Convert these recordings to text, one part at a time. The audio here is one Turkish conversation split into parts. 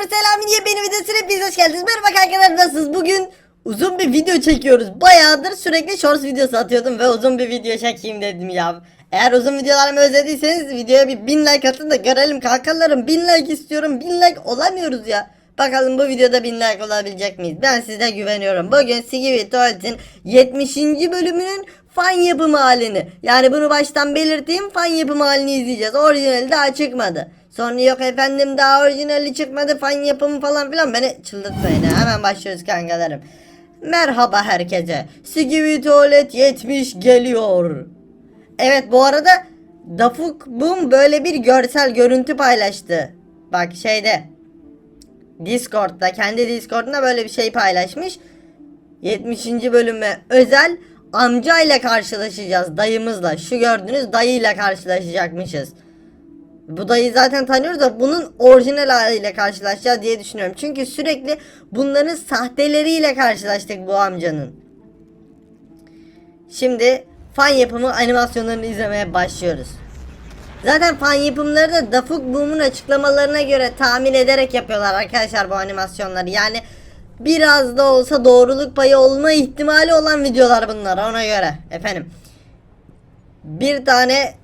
Sıfır selam diye beni videosuna hepiniz hoş geldiniz. Merhaba arkadaşlar nasılsınız? Bugün uzun bir video çekiyoruz. Bayağıdır sürekli shorts videosu atıyordum ve uzun bir video çekeyim dedim ya. Eğer uzun videolarımı özlediyseniz videoya bir bin like atın da görelim kankalarım. Bin like istiyorum. Bin like olamıyoruz ya. Bakalım bu videoda bin like olabilecek miyiz? Ben size güveniyorum. Bugün Siggy Tuvalet'in 70. bölümünün fan yapımı halini. Yani bunu baştan belirteyim fan yapımı halini izleyeceğiz. Orijinali daha çıkmadı. Sonra yok efendim daha orijinali çıkmadı fan yapımı falan filan beni çıldırtmayın. Hemen başlıyoruz kankalarım. Merhaba herkese. Siggy Tuvalet 70 geliyor. Evet bu arada Dafuk Boom böyle bir görsel görüntü paylaştı. Bak şeyde Discord'da kendi Discord'unda böyle bir şey paylaşmış. 70. bölüme özel amcayla karşılaşacağız dayımızla. Şu gördüğünüz dayıyla karşılaşacakmışız. Bu dayıyı zaten tanıyoruz da bunun orijinal haliyle karşılaşacağız diye düşünüyorum. Çünkü sürekli bunların sahteleriyle karşılaştık bu amcanın. Şimdi fan yapımı animasyonlarını izlemeye başlıyoruz. Zaten fan yapımları da Dafuk Boom'un açıklamalarına göre tahmin ederek yapıyorlar arkadaşlar bu animasyonları. Yani biraz da olsa doğruluk payı olma ihtimali olan videolar bunlar ona göre efendim. Bir tane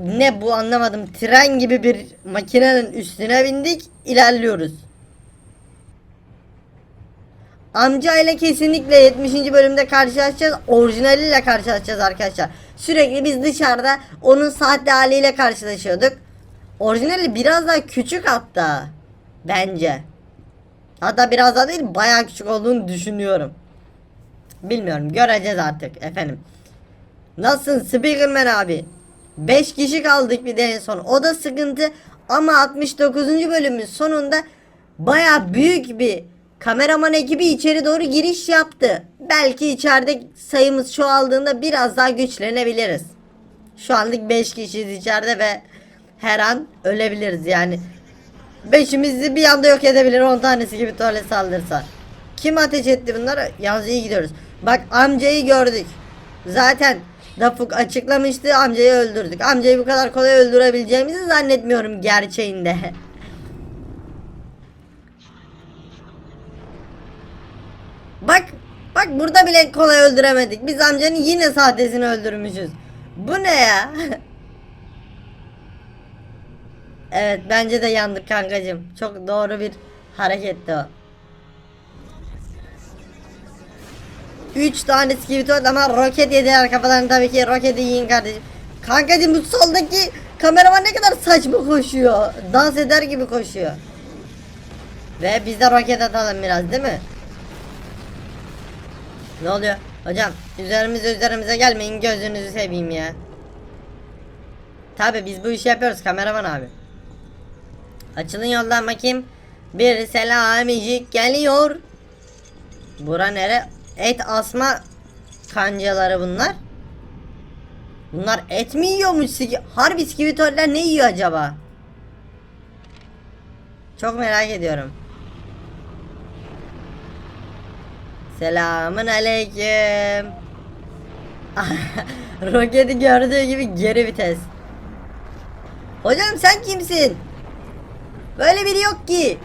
ne bu anlamadım tren gibi bir makinenin üstüne bindik ilerliyoruz. Amca ile kesinlikle 70. bölümde karşılaşacağız. Orijinaliyle karşılaşacağız arkadaşlar. Sürekli biz dışarıda onun sahte haliyle karşılaşıyorduk. Orijinali biraz daha küçük hatta. Bence. Hatta biraz daha değil bayağı küçük olduğunu düşünüyorum. Bilmiyorum göreceğiz artık efendim. Nasılsın Speakerman abi? 5 kişi kaldık bir de en son. O da sıkıntı ama 69. bölümün sonunda baya büyük bir kameraman ekibi içeri doğru giriş yaptı. Belki içeride sayımız çoğaldığında biraz daha güçlenebiliriz. Şu anlık 5 kişiyiz içeride ve her an ölebiliriz yani. Beşimizi bir anda yok edebilir 10 tanesi gibi tuvalet saldırsa. Kim ateş etti bunları? Yalnız iyi gidiyoruz. Bak amcayı gördük. Zaten Dafuk açıklamıştı amcayı öldürdük. Amcayı bu kadar kolay öldürebileceğimizi zannetmiyorum gerçeğinde. Bak bak burada bile kolay öldüremedik. Biz amcanın yine sahtesini öldürmüşüz. Bu ne ya? evet bence de yandık kankacım. Çok doğru bir hareketti o. 3 tane skibidi ama roket yediler kafalarını tabii ki roketi yiyin kardeşim. Kankacım bu soldaki kameraman ne kadar saçma koşuyor. Dans eder gibi koşuyor. Ve biz de roket atalım biraz değil mi? Ne oluyor? Hocam üzerimize üzerimize gelmeyin gözünüzü seveyim ya. Tabi biz bu işi yapıyoruz kameraman abi. Açılın yoldan bakayım. Bir selamicik geliyor. Bura nere? Et asma kancaları bunlar. Bunlar et mi yiyormuş? Harbi skivitoller ne yiyor acaba? Çok merak ediyorum. Selamın aleyküm. Roketi gördüğü gibi geri vites. Hocam sen kimsin? Böyle biri yok ki.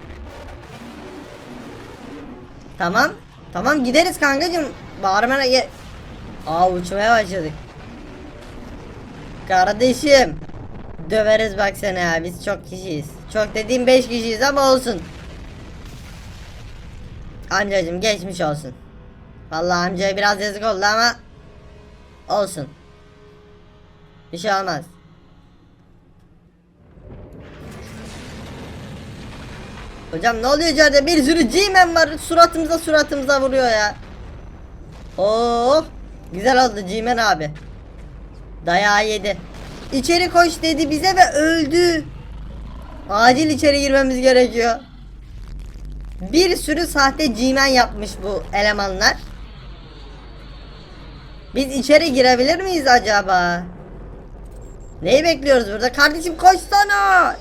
Tamam. Tamam gideriz kankacım. Bağırmana gel. Aa uçmaya başladık. Kardeşim. Döveriz bak seni ya. Biz çok kişiyiz. Çok dediğim 5 kişiyiz ama olsun. Amcacım geçmiş olsun. Vallahi amcaya biraz yazık oldu ama olsun. Bir şey olmaz. Hocam ne oluyor içeride? Bir sürü G-Man var. Suratımıza suratımıza vuruyor ya. Oh! Güzel oldu G-Man abi. Dayağı yedi. İçeri koş dedi bize ve öldü. Acil içeri girmemiz gerekiyor. Bir sürü sahte G-Man yapmış bu elemanlar. Biz içeri girebilir miyiz acaba? Neyi bekliyoruz burada? Kardeşim koşsana.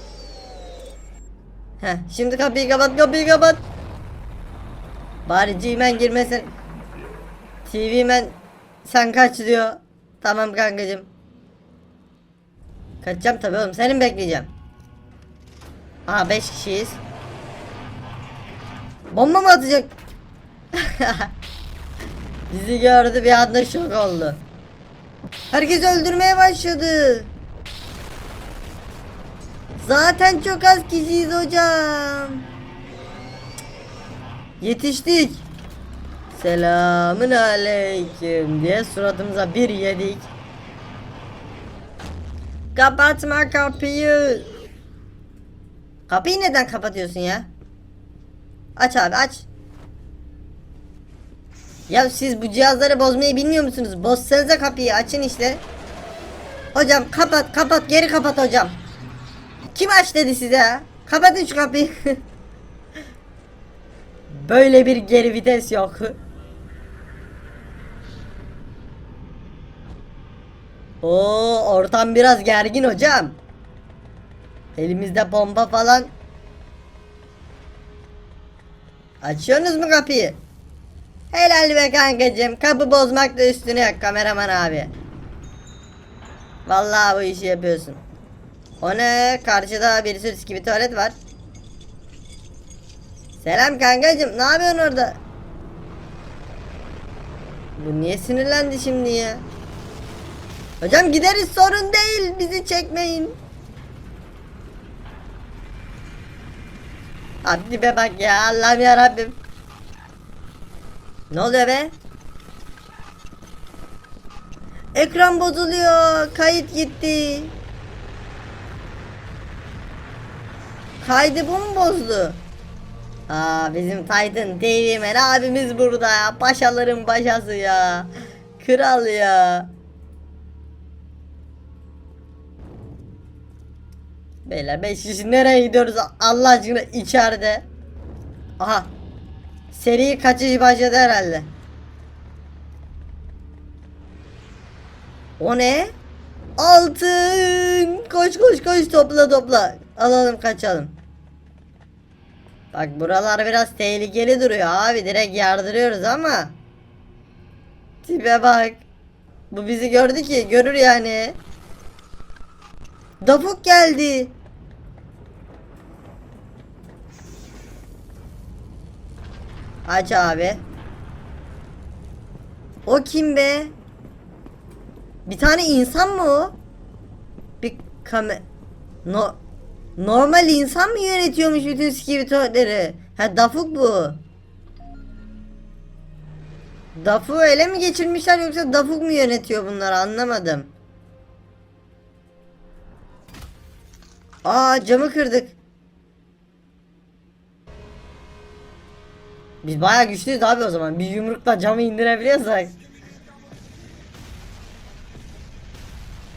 Heh, şimdi kapıyı kapat, kapıyı kapat. Bari G-Man girmesin. TV-Man sen kaç diyor. Tamam kankacım. Kaçacağım tabii oğlum. Senin bekleyeceğim. Aha 5 kişiyiz. Bomba mı atacak? Bizi gördü bir anda şok oldu. Herkes öldürmeye başladı. Zaten çok az kişiyiz hocam. Yetiştik. Selamın aleyküm diye suratımıza bir yedik. Kapatma kapıyı. Kapıyı neden kapatıyorsun ya? Aç abi aç. Ya siz bu cihazları bozmayı bilmiyor musunuz? Bozsanıza kapıyı açın işte. Hocam kapat kapat geri kapat hocam. Kim aç dedi size? Kapatın şu kapıyı. Böyle bir geri vites yok. Oo ortam biraz gergin hocam. Elimizde bomba falan. Açıyorsunuz mu kapıyı? Helal be kankacım. Kapı bozmak da üstüne yok kameraman abi. Vallahi bu işi yapıyorsun. O ne? Karşıda bir sürü gibi tuvalet var. Selam kankacım. Ne yapıyorsun orada? Bu niye sinirlendi şimdi ya? Hocam gideriz sorun değil. Bizi çekmeyin. Abi be bak ya Allah'ım ya Rabbim. Ne oluyor be? Ekran bozuluyor. Kayıt gitti. Kaydı bu mu bozdu? Aa bizim Titan TV Man abimiz burada ya. Paşaların paşası ya. Kral ya. Beyler 5 kişi nereye gidiyoruz Allah aşkına içeride. Aha. Seri kaçış başladı herhalde. O ne? Altın. Koş koş koş topla topla. Alalım kaçalım. Bak buralar biraz tehlikeli duruyor abi. Direkt yardırıyoruz ama. Tipe bak. Bu bizi gördü ki görür yani. Dafuk geldi. Aç abi. O kim be? Bir tane insan mı o? Bir kame... No... Normal insan mı yönetiyormuş bütün skivitoları? Ha Dafuk bu. Dafuk'u ele mi geçirmişler yoksa Dafuk mu yönetiyor bunları anlamadım. Aa camı kırdık. Biz bayağı güçlüyüz abi o zaman. Bir yumrukla camı indirebiliyorsak.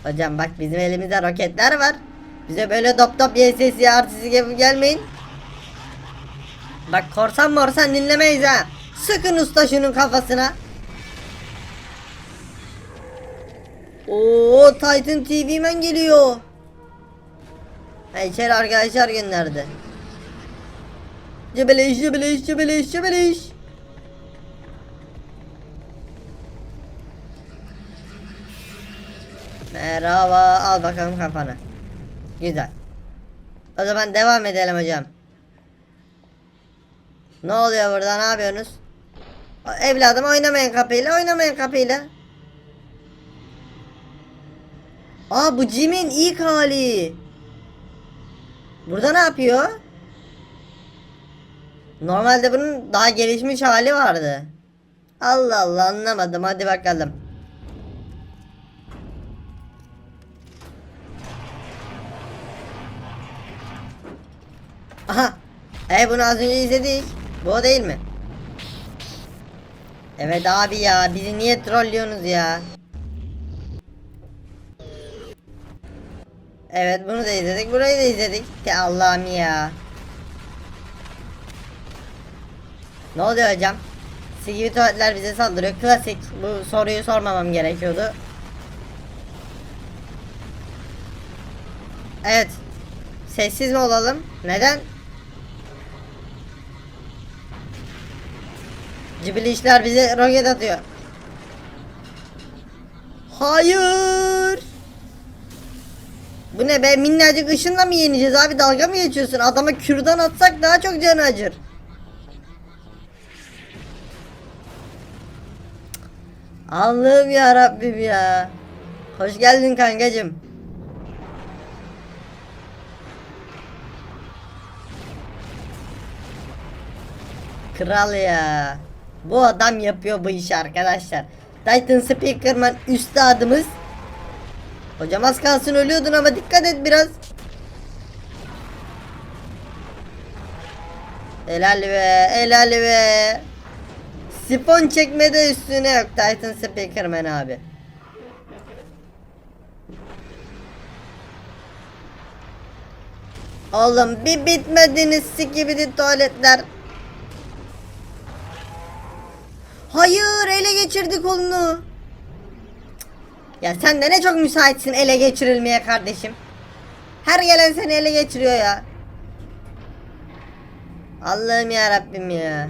Hocam bak bizim elimizde roketler var. Bize böyle top top YSS artisti gibi gelmeyin. Bak korsan morsan dinlemeyiz ha. Sıkın usta şunun kafasına. Oo Titan TV men geliyor. Ha, içeri arkadaşlar gönderdi. Cebeleş cebeleş cebeleş cebeleş. Merhaba al bakalım kafanı. Güzel. O zaman devam edelim hocam. Ne oluyor burada ne yapıyorsunuz? Evladım oynamayın kapıyla oynamayın kapıyla. Aa bu Jim'in ilk hali. Burada ne yapıyor? Normalde bunun daha gelişmiş hali vardı. Allah Allah anlamadım hadi bakalım. Aha. E bunu az önce izledik. Bu o değil mi? Evet abi ya bizi niye trollüyorsunuz ya? Evet bunu da izledik burayı da izledik. Ya Allah'ım ya. Ne oluyor hocam? Sigiri tuvaletler bize saldırıyor. Klasik. Bu soruyu sormamam gerekiyordu. Evet. Sessiz mi olalım? Neden? Cibili işler bize roket atıyor. Hayır. Bu ne be minnacık ışınla mı yeneceğiz abi dalga mı geçiyorsun? Adama kürdan atsak daha çok canı acır. Allah'ım ya Rabbim ya. Hoş geldin kankacım. Kral ya. Bu adam yapıyor bu işi arkadaşlar. Titan Speakerman üstadımız. Hocam az kalsın ölüyordun ama dikkat et biraz. Helal be, helal be. Sifon çekmede üstüne yok Titan Speakerman abi. Oğlum bir bitmediniz sikibidi tuvaletler. Hayır ele geçirdi kolunu. Ya sen de ne çok müsaitsin ele geçirilmeye kardeşim. Her gelen seni ele geçiriyor ya. Allah'ım ya Rabbim ya.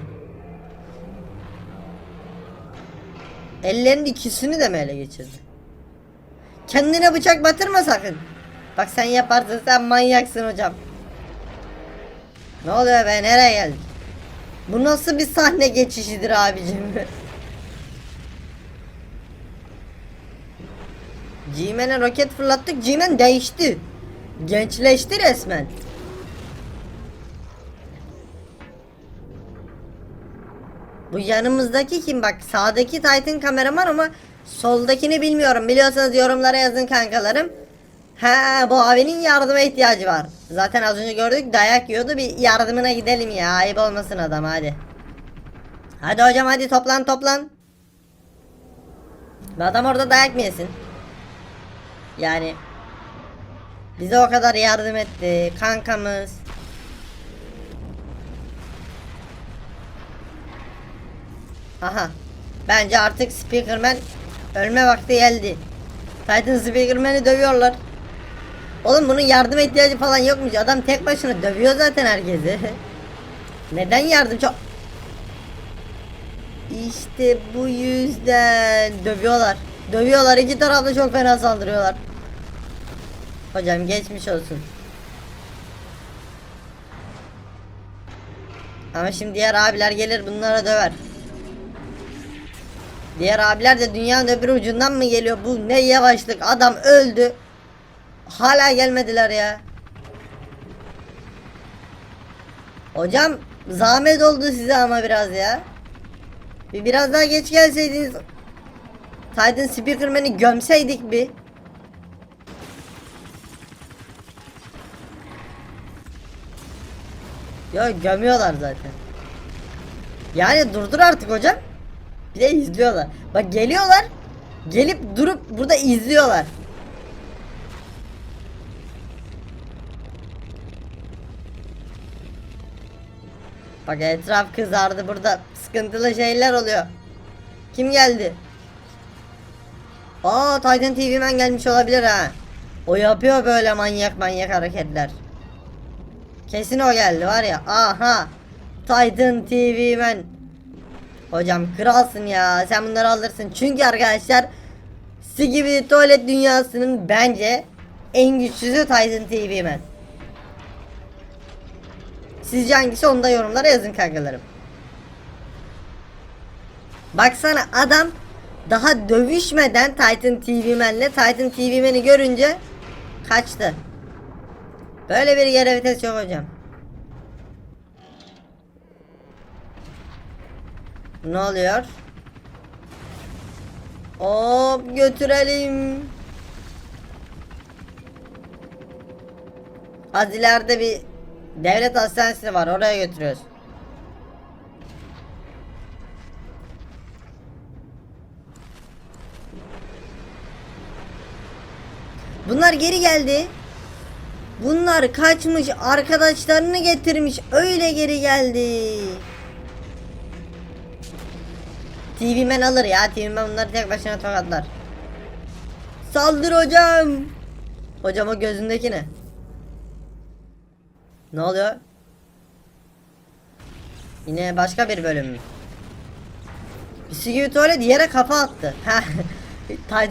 Ellerinin ikisini de mi ele geçirdi? Kendine bıçak batırma sakın. Bak sen yaparsın sen manyaksın hocam. Ne oluyor be nereye geldik? Bu nasıl bir sahne geçişidir abicim? G-Man'e roket fırlattık. G-Man değişti. Gençleşti resmen. Bu yanımızdaki kim bak sağdaki Titan kameraman ama soldakini bilmiyorum. Biliyorsanız yorumlara yazın kankalarım. Ha bu abinin yardıma ihtiyacı var. Zaten az önce gördük dayak yiyordu bir yardımına gidelim ya ayıp olmasın adam hadi. Hadi hocam hadi toplan toplan. Bu adam orada dayak mı yesin? Yani bize o kadar yardım etti kankamız. Aha. Bence artık Speakerman ölme vakti geldi. Titan Speakerman'i dövüyorlar. Oğlum bunun yardım ihtiyacı falan yokmuş. Adam tek başına dövüyor zaten herkesi. Neden yardım çok... İşte bu yüzden dövüyorlar. Dövüyorlar. iki tarafta çok fena saldırıyorlar. Hocam geçmiş olsun. Ama şimdi diğer abiler gelir bunlara döver. Diğer abiler de dünyanın öbür ucundan mı geliyor? Bu ne yavaşlık. Adam öldü. Hala gelmediler ya. Hocam zahmet oldu size ama biraz ya. Bir biraz daha geç gelseydiniz Titan Speakerman'i gömseydik bir. Ya gömüyorlar zaten. Yani durdur artık hocam. Bir de izliyorlar. Bak geliyorlar. Gelip durup burada izliyorlar. Bak etraf kızardı burada sıkıntılı şeyler oluyor. Kim geldi? Aa Titan TV Man gelmiş olabilir ha. O yapıyor böyle manyak manyak hareketler. Kesin o geldi var ya. Aha. Titan TV Man. Hocam kralsın ya. Sen bunları alırsın. Çünkü arkadaşlar Sigibidi tuvalet dünyasının bence en güçlüsü Titan TV Man. Sizce hangisi onu da yorumlara yazın kankalarım. Baksana adam daha dövüşmeden Titan TV Man'le Titan TV Man'i görünce kaçtı. Böyle bir yere vites yok hocam. Ne oluyor? Hop götürelim. Az ileride bir devlet hastanesi var oraya götürüyoruz. Bunlar geri geldi. Bunlar kaçmış arkadaşlarını getirmiş öyle geri geldi. TV Man alır ya TV Man bunları tek başına tokatlar. Saldır hocam. Hocam o gözündeki ne? Ne oluyor? Yine başka bir bölüm mü? Bisküvi tuvalet yere kafa attı. Ha.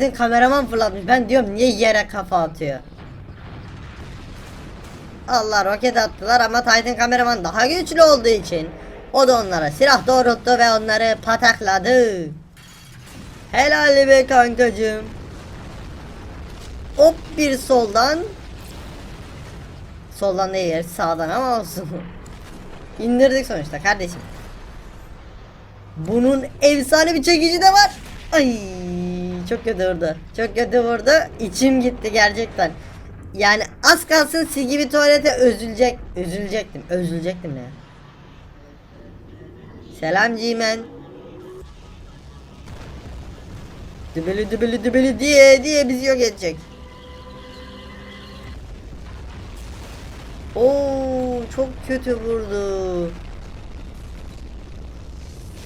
Kameraman fırlatmış. Ben diyorum niye yere kafa atıyor? Allah roket attılar ama Titan kameraman daha güçlü olduğu için o da onlara silah doğrulttu ve onları patakladı. Helal be kankacığım. Hop bir soldan. Soldan değil sağdan ama olsun. İndirdik sonuçta kardeşim. Bunun efsane bir çekici de var. Ay çok kötü vurdu. Çok kötü vurdu. İçim gitti gerçekten. Yani az kalsın sil gibi tuvalete üzülecek. Üzülecektim. Üzülecektim ya. Selam Cimen. Dübeli dübeli dübeli diye diye bizi yok edecek. Oo çok kötü vurdu.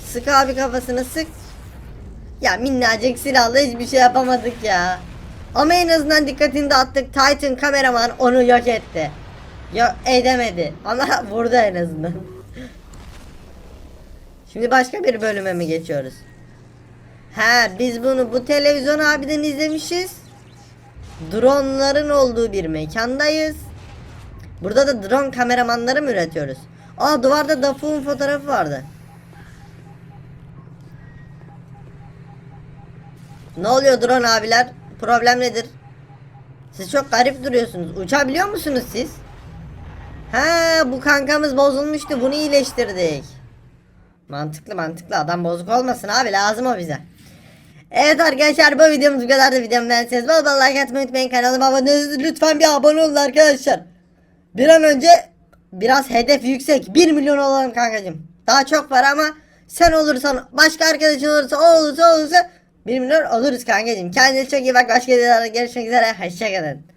Sık abi kafasını sık. Ya minnacık silahla hiçbir şey yapamadık ya. Ama en azından dikkatini dağıttık. Titan kameraman onu yok etti. Yok edemedi. Ama vurdu en azından. Şimdi başka bir bölüme mi geçiyoruz? Ha biz bunu bu televizyon abiden izlemişiz. Dronların olduğu bir mekandayız. Burada da drone kameramanları mı üretiyoruz? Aa duvarda Dafu'nun fotoğrafı vardı. Ne oluyor drone abiler? Problem nedir? Siz çok garip duruyorsunuz. Uçabiliyor musunuz siz? Ha bu kankamız bozulmuştu. Bunu iyileştirdik. Mantıklı mantıklı. Adam bozuk olmasın abi. Lazım o bize. Evet arkadaşlar bu videomuz bu kadar da videomu beğenseniz bol bol like atmayı unutmayın kanalıma abone olun lütfen bir abone olun arkadaşlar Bir an önce biraz hedef yüksek. 1 milyon olalım kankacım Daha çok var ama sen olursan başka arkadaşın olursa o olursa olursa 1 milyon oluruz kankacım Kendinize çok iyi bak. Başka videolarda görüşmek üzere. Hoşçakalın